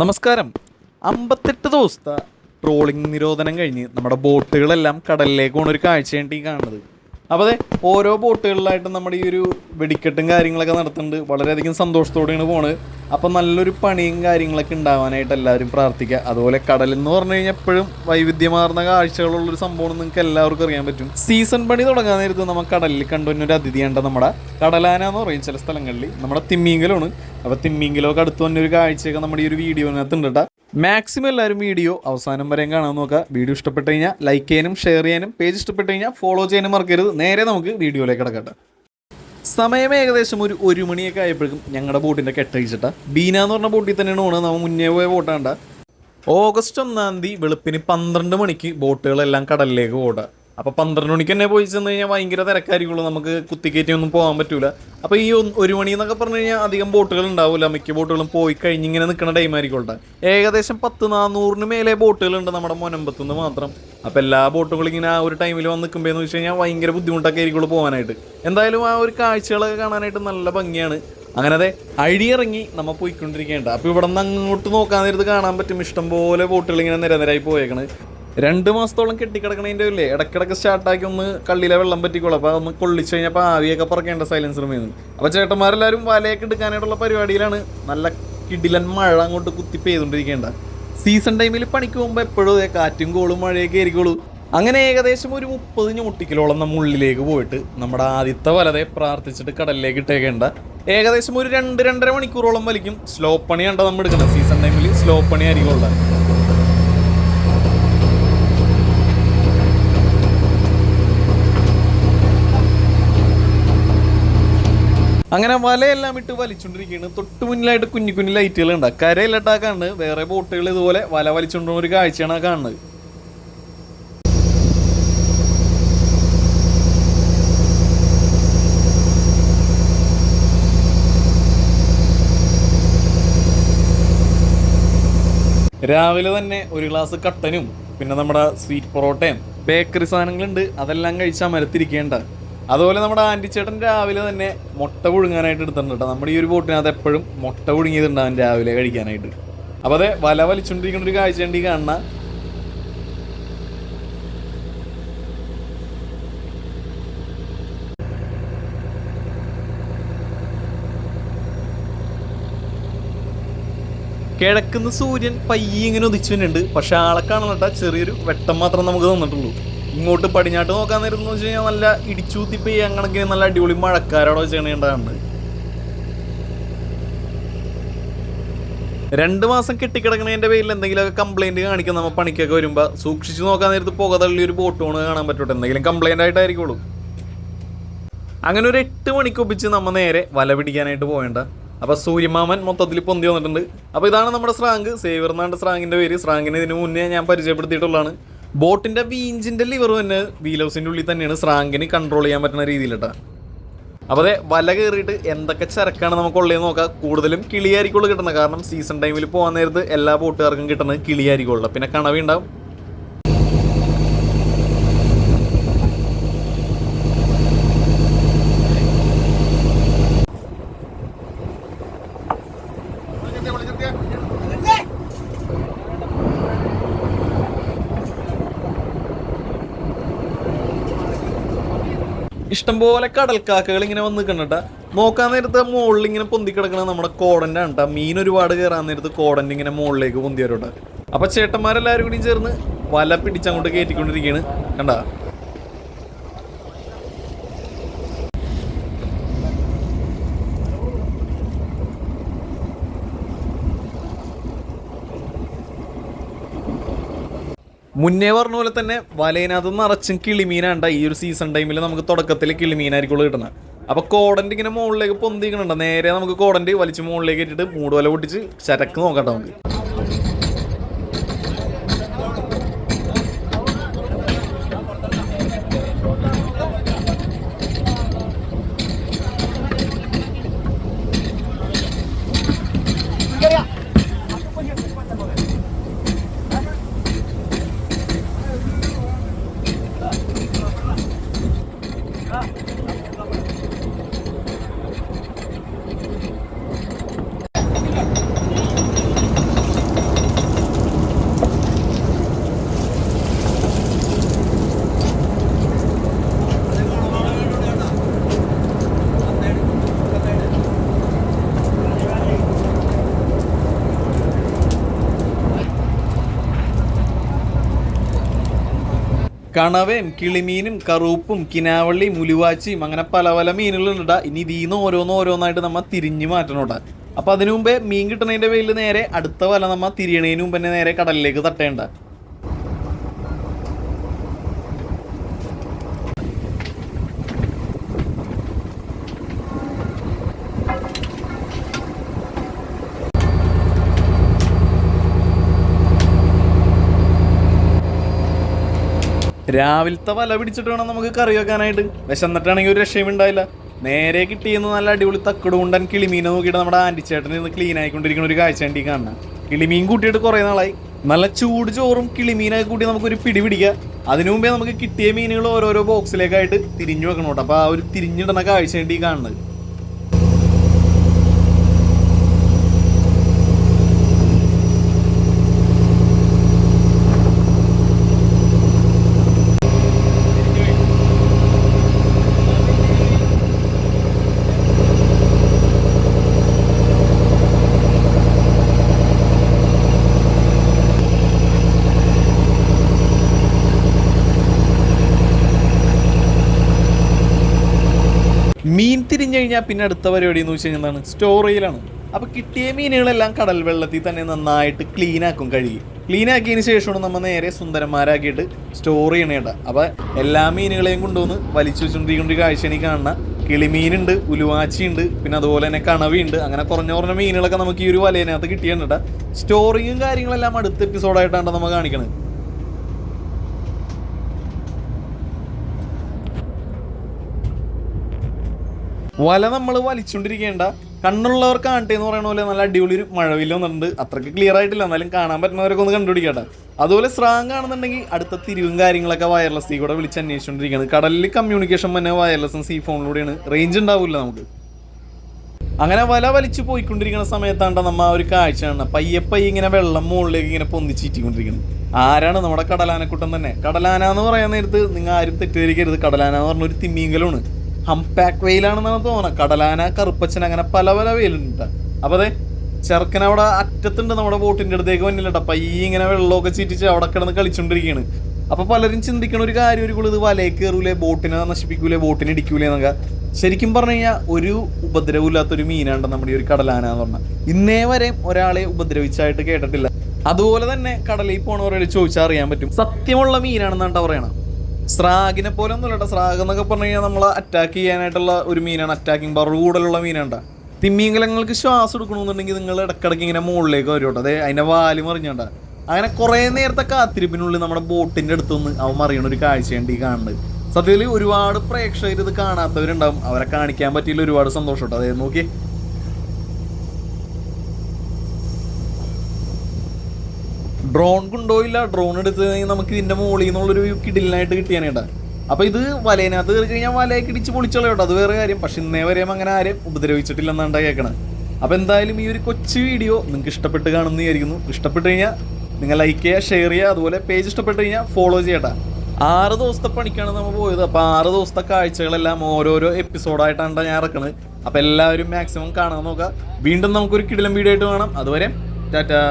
നമസ്കാരം. അമ്പത്തെട്ട് ദിവസത്തെ ട്രോളിംഗ് നിരോധനം കഴിഞ്ഞ് നമ്മുടെ ബോട്ടുകളെല്ലാം കടലിലേക്ക് ഒരു കാഴ്ചയാണ് ഈ കാണുന്നത്. അപ്പോൾ അതെ ഓരോ ബോട്ടുകളിലായിട്ട് നമ്മുടെ ഈ ഒരു വെടിക്കെട്ടും കാര്യങ്ങളൊക്കെ നടത്തുന്നുണ്ട്. വളരെയധികം സന്തോഷത്തോടെയാണ് പോണത്. അപ്പോൾ നല്ലൊരു പണിയും കാര്യങ്ങളൊക്കെ ഉണ്ടാവാനായിട്ട് എല്ലാവരും പ്രാർത്ഥിക്കുക. അതുപോലെ കടൽ എന്ന് പറഞ്ഞു കഴിഞ്ഞാൽ എപ്പോഴും വൈവിധ്യമാർന്ന കാഴ്ചകളുള്ളൊരു സംഭവം നിങ്ങൾക്ക് എല്ലാവർക്കും അറിയാൻ പറ്റും. സീസൺ പണി തുടങ്ങാൻ നേരത്ത് നമ്മൾ കടലിൽ കണ്ടുവന്ന ഒരു അതിഥിയുണ്ട് നമ്മുടെ കടലാന എന്ന് പറയും ചില സ്ഥലങ്ങളിൽ. നമ്മുടെ തിമ്മീങ്കലാണ്. അപ്പോൾ തിമ്മീങ്കലൊക്കെ അടുത്ത് തന്നെ ഒരു കാഴ്ചയൊക്കെ നമ്മുടെ ഈ ഒരു വീഡിയോനകത്ത് ഉണ്ട് കേട്ടോ. മാക്സിമം എല്ലാവരും വീഡിയോ അവസാനം വരെയും കാണാൻ നോക്കുക. വീഡിയോ ഇഷ്ടപ്പെട്ട് കഴിഞ്ഞാൽ ലൈക്ക് ചെയ്യാനും ഷെയർ ചെയ്യാനും പേജ് ഇഷ്ടപ്പെട്ട് കഴിഞ്ഞാൽ ഫോളോ ചെയ്യാനും മറക്കരുത്. നേരെ നമുക്ക് വീഡിയോയിലേക്ക് കിടക്കട്ടെ. സമയം ഏകദേശം ഒരു ഒരു മണിയൊക്കെ ആയപ്പോഴേക്കും ഞങ്ങളുടെ ബോട്ടിന്റെ കെട്ടഴിച്ചിട്ട ബീന എന്ന് പറഞ്ഞ ബോട്ടിൽ തന്നെയാണ് പോണത്. നമ്മൾ മുന്നേ പോയ ബോട്ടാണ്ട ഓഗസ്റ്റ് ഒന്നാം തീയതി വെളുപ്പിന് പന്ത്രണ്ട് മണിക്ക് ബോട്ടുകളെല്ലാം കടലിലേക്ക് പോടുക അപ്പോൾ പന്ത്രണ്ട് മണിക്ക് തന്നെ പോയി ചെന്ന് കഴിഞ്ഞാൽ ഭയങ്കര തിരക്കായിരിക്കുള്ളൂ. നമുക്ക് കുത്തിക്കയറ്റി ഒന്നും പോകാൻ പറ്റൂല. അപ്പോൾ ഈ ഒരു മണി എന്നൊക്കെ പറഞ്ഞു കഴിഞ്ഞാൽ അധികം ബോട്ടുകൾ ഉണ്ടാവില്ല മിക്ക ബോട്ടുകളും പോയി കഴിഞ്ഞ് ഇങ്ങനെ നിൽക്കുന്ന ടൈം ആയിരിക്കും ഏകദേശം പത്ത് നാനൂറിന് മേലെ ബോട്ടുകളുണ്ട് നമ്മുടെ മുനമ്പത്തുനിന്ന് മാത്രം. അപ്പോൾ എല്ലാ ബോട്ടുകളും ഇങ്ങനെ ആ ഒരു ടൈമിൽ വന്ന് നിൽക്കുമ്പോൾ എന്ന് വെച്ച് കഴിഞ്ഞാൽ ഭയങ്കര ബുദ്ധിമുട്ടൊക്കെ ആയിരിക്കുള്ളൂ പോകാനായിട്ട്. എന്തായാലും ആ ഒരു കാഴ്ചകളൊക്കെ കാണാനായിട്ട് നല്ല ഭംഗിയാണ്. അങ്ങനെ അതെ അഴിയിറങ്ങി നമ്മൾ പോയിക്കൊണ്ടിരിക്കേണ്ട അപ്പോൾ ഇവിടെ നിന്ന് അങ്ങോട്ട് നോക്കാൻ നേരത്ത് കാണാൻ പറ്റും. ഇഷ്ടംപോലെ ബോട്ടുകൾ ഇങ്ങനെ നിരനിരായി പോയേക്കണ്. രണ്ട് മാസത്തോളം കെട്ടിക്കിടക്കണതിന്റെ അല്ലേ ഇടക്കിടക്ക് സ്റ്റാർട്ടാക്കി ഒന്ന് കള്ളിയിലെ വെള്ളം പറ്റിക്കോളും. അപ്പോൾ ഒന്ന് കൊള്ളിച്ച് കഴിഞ്ഞപ്പോൾ ആവിയൊക്കെ പറക്കേണ്ട സൈലൻസർ മീന്ന് അപ്പോൾ ചേട്ടന്മാരെല്ലാവരും വലയൊക്കെ എടുക്കാനായിട്ടുള്ള പരിപാടിയിലാണ് നല്ല കിടിലൻ മഴ അങ്ങോട്ട് കുത്തി പെയ്തുകൊണ്ടിരിക്കേണ്ട. സീസൺ ടൈമിൽ പണിക്ക് പോകുമ്പോൾ എപ്പോഴും കാറ്റും കോളും മഴയൊക്കെ ആയിരിക്കുള്ളൂ. അങ്ങനെ ഏകദേശം ഒരു മുപ്പത് ഞൂട്ടിക്കിലോളം നമ്മൾ ഉള്ളിലേക്ക് പോയിട്ട് നമ്മുടെ ആദ്യത്തെ വലതെ പ്രാർത്ഥിച്ചിട്ട് കടലിലേക്ക് ഇട്ടേക്കേണ്ട. ഏകദേശം ഒരു രണ്ട് രണ്ടര മണിക്കൂറോളം വലിക്കും. സ്ലോ പണിയാണ് നമ്മൾ എടുക്കുന്നത് സീസൺ ടൈമിൽ സ്ലോ പണി ആയിരിക്കും ഉള്ളത്. അങ്ങനെ വലയെല്ലാം ഇട്ട് വലിച്ചുകൊണ്ടിരിക്കുകയാണ് തൊട്ട് മുന്നിലായിട്ട് കുഞ്ഞു കുഞ്ഞു ലൈറ്റുകൾ ഉണ്ട്. കരയിലിട്ടാ കാണുന്നത്. വേറെ ബോട്ടുകൾ ഇതുപോലെ വല വലിച്ചുകൊണ്ടുപോകുന്ന ഒരു കാഴ്ചയാണ് കാണുന്നത്. രാവിലെ തന്നെ ഒരു ഗ്ലാസ് കട്ടനും പിന്നെ നമ്മുടെ സ്വീറ്റ് പൊറോട്ടയും ബേക്കറി സാധനങ്ങളുണ്ട്. അതെല്ലാം കഴിച്ചാൽ അമരത്തിരിക്കേണ്ട അതുപോലെ നമ്മുടെ ആന്റിച്ചേട്ടൻ രാവിലെ തന്നെ മുട്ട പുഴുങ്ങാനായിട്ട് എടുത്തിട്ടുണ്ട് കേട്ടോ. നമ്മുടെ ഈ ഒരു ബോട്ടിനകത്ത് എപ്പോഴും മുട്ട പുഴുങ്ങിയതുണ്ടാവും രാവിലെ കഴിക്കാനായിട്ട്. അപ്പോൾ അതെ വല വലിച്ചുകൊണ്ടിരിക്കുന്ന ഒരു കാഴ്ച ഉണ്ട് ഈ കാണുന്ന കിഴക്കുന്ന സൂര്യൻ പയ്യെ ഇങ്ങനെ ഉദിച്ചുണ്ട് പക്ഷെ ആളെ കാണാൻ ചെറിയൊരു വെട്ടം മാത്രം നമുക്ക് തന്നിട്ടുള്ളൂ. ഇങ്ങോട്ട് പടിഞ്ഞാട്ട് നോക്കാൻ നേരം എന്ന് വെച്ച് കഴിഞ്ഞാൽ നല്ല ഇടിച്ചൂത്തി പെയ്യാൻ കണക്കിന് നല്ല അടിപൊളി മഴക്കാരോടെ ചെയ്യണേണ്ടതാണ് രണ്ട് മാസം കെട്ടിക്കിടക്കണതിന്റെ പേരിൽ എന്തെങ്കിലുമൊക്കെ കംപ്ലൈന്റ് കാണിക്കാൻ നമ്മൾ പണിക്കൊക്കെ വരുമ്പോൾ സൂക്ഷിച്ചു നോക്കാൻ നേരത്ത് പുക ഒരു ബോട്ട് കൊണ്ട് കാണാൻ പറ്റട്ടെ? എന്തെങ്കിലും കംപ്ലൈന്റ് ആയിട്ടായിരിക്കുള്ളൂ. അങ്ങനെ ഒരു എട്ട് മണിക്ക് ഒപ്പിച്ച് നമ്മൾ നേരെ വല പിടിക്കാനായിട്ട് പോകേണ്ട. അപ്പോൾ സൂര്യമാമൻ മൊത്തത്തിൽ പൊന്തി വന്നിട്ടുണ്ട്. അപ്പോൾ ഇതാണ് നമ്മുടെ സ്രാങ്ക്. സേവർ എന്നാണ്ട് സ്രാങ്കിന്റെ പേര്. സ്രാങ്കിന് ഇതിന് മുന്നേ ഞാൻ പരിചയപ്പെടുത്തിയിട്ടുള്ളതാണ്. ബോട്ടിന്റെ വീഞ്ചിന്റെ ലിവർ തന്നെ വീൽ ഹൗസിന്റെ ഉള്ളിൽ തന്നെയാണ് സ്രാങ്കിന് കൺട്രോൾ ചെയ്യാൻ പറ്റുന്ന രീതിയിലട്ടാ. അപ്പോൾ അതെ വല കയറിയിട്ട് എന്തൊക്കെ ചരക്കാണ് നമുക്ക് ഉള്ളതെന്ന് നോക്കാം. കൂടുതലും കിളിയായിരിക്കുള്ളൂ കിട്ടുന്നത്. കാരണം സീസൺ ടൈമിൽ പോകാൻ നേരത്ത് എല്ലാ ബോട്ടുകാർക്കും കിട്ടുന്നത് കിളിയായിരിക്കുള്ളൂ. പിന്നെ കണവി ഉണ്ടാവും. ഇഷ്ടംപോലെ കടൽക്കാക്കകൾ ഇങ്ങനെ വന്ന് നിൽക്കണട്ട നോക്കാൻ നേരത്ത് മുകളിൽ ഇങ്ങനെ പൊന്തി കിടക്കണ നമ്മുടെ കോടന്റെ ആണ് ട്ടാ. മീൻ ഒരുപാട് കയറാൻ നേരത്ത് കോടന്റെ ഇങ്ങനെ മുകളിലേക്ക് പൊന്തി വരോട്ടെ. അപ്പൊ ചേട്ടന്മാരെല്ലാവരും കൂടി ചേർന്ന് വല പിടിച്ചങ്ങോട്ട് കയറ്റിക്കൊണ്ടിരിക്കുകയാണ് കണ്ടാ? മുന്നേ പറഞ്ഞ പോലെ തന്നെ വലയിനകത്ത് നിറച്ചും കിളിമീനാണ്ട ഈ ഒരു സീസൺ ടൈമിൽ നമുക്ക് തുടക്കത്തിൽ കിളിമീനായിരിക്കുള്ളൂ കിട്ടുന്നത് അപ്പൊ കോടന്റെ ഇങ്ങനെ മുകളിലേക്ക് പൊന്തിക്കണുണ്ട്? നേരെ നമുക്ക് കോടന്റെ വലിച്ച് മുകളിലേക്ക് ഇട്ടിട്ട് മൂടുവല പൊട്ടിച്ച് ചരക്ക് നോക്കട്ടെ നമുക്ക്. കണവയും കിളിമീനും കറുപ്പും കിനാവള്ളിയും ഉലുവാച്ചിയും അങ്ങനെ പല പല മീനുകളുണ്ട് ഇനി ഇതിന്ന് ഓരോന്ന് ഓരോന്നായിട്ട് നമ്മൾ തിരിഞ്ഞു മാറ്റണം കേട്ടോ അപ്പൊ അതിനു മുമ്പേ മീൻ കിട്ടുന്നതിന്റെ പേരിൽ നേരെ അടുത്ത വല നമ്മൾ തിരിയണതിന് മുമ്പ് തന്നെ നേരെ കടലിലേക്ക് തട്ടേണ്ട. രാവിലത്തെ വല പിടിച്ചിട്ട് വേണം നമുക്ക് കറി വെക്കാനായിട്ട്. വിശന്നിട്ടാണെങ്കിൽ ഒരു രക്ഷയും ഉണ്ടായില്ല നേരെ കിട്ടിയെന്ന് നല്ല അടിപൊളി തക്കട് കൊണ്ടൻ കിളിമീനെ നോക്കിയിട്ട് നമ്മുടെ ആന്റി ചേട്ടൻ ഇന്ന് ക്ലീൻ ആയിക്കൊണ്ടിരിക്കുന്ന ഒരു കാഴ്ച വേണ്ടി കാണണം കിളിമീൻ കൂട്ടിയിട്ട് കുറേ നാളായി. നല്ല ചൂട് ചോറും കിളിമീനൊക്കെ കൂട്ടി നമുക്കൊരു പിടി പിടിക്കുക അതിനു മുമ്പേ നമുക്ക് കിട്ടിയ മീനുകൾ ഓരോരോ ബോക്സിലേക്കായിട്ട് തിരിഞ്ഞു വെക്കണം കേട്ടോ. അപ്പോൾ ആ ഒരു തിരിഞ്ഞിടുന്ന കാഴ്ച വേണ്ടി കാണുന്നത് മീൻ തിരിഞ്ഞു കഴിഞ്ഞാൽ പിന്നെ അടുത്ത പരിപാടി എന്ന് വെച്ച് കഴിഞ്ഞാൽ എന്താണ്? സ്റ്റോറിയിലാണ് ചെയ്യലാണ് അപ്പൊ കിട്ടിയ മീനുകളെല്ലാം കടൽ വെള്ളത്തിൽ തന്നെ നന്നായിട്ട് ക്ലീൻ ആക്കും കഴുകി. ക്ലീൻ ആക്കിയതിന് ശേഷമാണ് നമ്മൾ നേരെ സുന്ദരന്മാരാക്കിയിട്ട് സ്റ്റോർ ചെയ്യണേണ്ട അപ്പൊ എല്ലാ മീനുകളെയും കൊണ്ടുവന്ന് വലിച്ചു വെച്ചുകൊണ്ടിരിക്കുന്ന ഒരു കാഴ്ച എനിക്ക് കാണുന്ന. കിളിമീനുണ്ട് ഉലുവാച്ചിയുണ്ട് പിന്നെ അതുപോലെ തന്നെ കണവിയുണ്ട്. അങ്ങനെ കുറഞ്ഞ കുറഞ്ഞ മീനുകളൊക്കെ നമുക്ക് ഈ ഒരു വലയിനകത്ത് കിട്ടിയിട്ടുണ്ട് സ്റ്റോറിങ്ങും കാര്യങ്ങളെല്ലാം അടുത്ത എപ്പിസോഡായിട്ടാണ് നമ്മൾ കാണിക്കണത്. വല നമ്മൾ വലിച്ചുകൊണ്ടിരിക്കേണ്ട കണ്ണുള്ളവർ കാണട്ടെ എന്ന് പറയുന്ന പോലെ നല്ല അടിപൊളി ഒരു മഴവില്ല വന്നിട്ടുണ്ട്. അത്രയ്ക്ക് ക്ലിയർ ആയിട്ടില്ല. എന്നാലും കാണാൻ പറ്റുന്നവരൊക്കെ ഒന്ന് കണ്ടുപിടിക്കട്ടെ. അതുപോലെ സ്രാങ് ആണെന്നുണ്ടെങ്കിൽ അടുത്ത തിരിവും കാര്യങ്ങളൊക്കെ വയർലെസ് കൂടെ വിളിച്ച് അന്വേഷിച്ചുകൊണ്ടിരിക്കുകയാണ് കടലിൽ കമ്മ്യൂണിക്കേഷൻ തന്നെ വയർലെസ്സും സീ ഫോണിലൂടെയാണ് റേഞ്ച് ഉണ്ടാവില്ല നമുക്ക്. അങ്ങനെ വല വലിച്ചു പോയിക്കൊണ്ടിരിക്കുന്ന സമയത്താണ്ട നമ്മ ആ ഒരു കാഴ്ച കാണുന്നത് പയ്യെ പയ്യെ ഇങ്ങനെ വെള്ളം മുകളിലേക്ക് ഇങ്ങനെ പൊന്തിച്ചീറ്റിക്കൊണ്ടിരിക്കുന്നത് ആരാണ് നമ്മുടെ കടലാനക്കുട്ടൻ തന്നെ? കടലാന എന്ന് പറയുന്ന നേരത്ത് നിങ്ങൾ ആരും തെറ്റിദ്ധരിക്കരുത്. കടലാന എന്ന് പറഞ്ഞ ഒരു തിമ്മീങ്കലാണ് ഹംപാക്ക് വെയിലാണെന്നാണ് തോന്നുന്നത്. കടലാന കറുപ്പച്ചൻ അങ്ങനെ പല പല വെയിലുണ്ട്. അപ്പൊ അതെ ചെറുക്കൻ അവിടെ അറ്റത്തുണ്ട് നമ്മുടെ ബോട്ടിന്റെ അടുത്തേക്ക് വന്നില്ലട്ടോ. പയ്യ ഇങ്ങനെ വെള്ളമൊക്കെ ചീറ്റിച്ച് അവിടെ കിടന്ന് കളിച്ചുകൊണ്ടിരിക്കുകയാണ് അപ്പൊ പലരും ചിന്തിക്കണ ഒരു കാര്യം ഒരു ഇത് വലയിൽ കയറൂലേ ബോട്ടിനെ നശിപ്പിക്കൂലേ ബോട്ടിനെ ഇടിക്കൂലേ എന്നൊക്കെ. ശരിക്കും പറഞ്ഞു കഴിഞ്ഞാൽ ഒരു ഉപദ്രവമില്ലാത്തൊരു മീനാണ്ട് നമ്മുടെ ഈ ഒരു കടലാന എന്ന് പറഞ്ഞാൽ. ഇന്നേ വരെ ഒരാളെ ഉപദ്രവിച്ചായിട്ട് കേട്ടിട്ടില്ല. അതുപോലെ തന്നെ കടലിൽ പോണവരോട് ചോദിച്ചാൽ അറിയാൻ പറ്റും. സത്യമുള്ള മീനാണെന്നാണ് പറയണം സ്രാഗിനെ പോലെ ഒന്നുമില്ല സ്രാഗ് എന്നൊക്കെ പറഞ്ഞു കഴിഞ്ഞാൽ നമ്മൾ അറ്റാക്ക് ചെയ്യാനായിട്ടുള്ള ഒരു മീനാണ്. അറ്റാക്കിംഗ് പവർ കൂടുതലുള്ള മീനാണ് തിമ്മീങ്കലങ്ങൾക്ക് ശ്വാസം എടുക്കണമെന്നുണ്ടെങ്കിൽ നിങ്ങൾ ഇടക്കിടക്ക് ഇങ്ങനെ മുകളിലേക്ക് വരും കേട്ടോ. അതെ അതിന്റെ വാൽ മറിഞ്ഞോണ്ട അങ്ങനെ കുറേ നേരത്തെ കാത്തിരിപ്പിനുള്ളിൽ നമ്മുടെ ബോട്ടിന്റെ അടുത്തുനിന്ന് അവൻ മറിയണ ഒരു കാഴ്ചയുണ്ട് ഈ കാണുന്നത്. സത്യത്തിൽ ഒരുപാട് പ്രേക്ഷകർ ഇത് കാണാത്തവരുണ്ടാവും. അവരെ കാണിക്കാൻ പറ്റിയില്ല ഒരുപാട് സന്തോഷം കേട്ടോ. അതായത് നോക്കി ഡ്രോൺ കൊണ്ടുപോയില്ല ഡ്രോൺ എടുത്ത് നമുക്ക് ഇതിന്റെ മുകളിൽ നിന്നുള്ളൊരു കിടിലിനായിട്ട് കിട്ടിയാനേട്ടാ അപ്പൊ ഇത് വലയിനകത്ത് കയറി കഴിഞ്ഞാൽ വലയൊക്കെ ഇടിച്ച് പൊളിച്ചോളട്ടോ അത് വേറെ കാര്യം. പക്ഷെ ഇന്നേ വരെയും അങ്ങനെ ആരെയും ഉപദ്രവിച്ചിട്ടില്ലെന്നാണ്ടാ കേൾക്കണത് അപ്പൊ എന്തായാലും ഈ ഒരു കൊച്ചു വീഡിയോ നിങ്ങൾക്ക് ഇഷ്ടപ്പെട്ട് കാണുന്ന വിചാരിക്കുന്നു. ഇഷ്ടപ്പെട്ട് കഴിഞ്ഞാൽ നിങ്ങൾ ലൈക്ക് ചെയ്യുക ഷെയർ ചെയ്യുക. അതുപോലെ പേജ് ഇഷ്ടപ്പെട്ട് കഴിഞ്ഞാൽ ഫോളോ ചെയ്യട്ടെ ആറ് ദിവസത്തെ പണിക്കാണ് നമ്മൾ പോയത്. അപ്പോൾ ആറ് ദിവസത്തെ കാഴ്ചകളെല്ലാം ഓരോരോ എപ്പിസോഡായിട്ടാണ് ഞാൻ ഇറക്കണത്. അപ്പോൾ എല്ലാവരും മാക്സിമം കാണാൻ നോക്കുക. വീണ്ടും നമുക്കൊരു കിടിലം വീഡിയോ ആയിട്ട് കാണാം അതുവരെ ടാറ്റാ.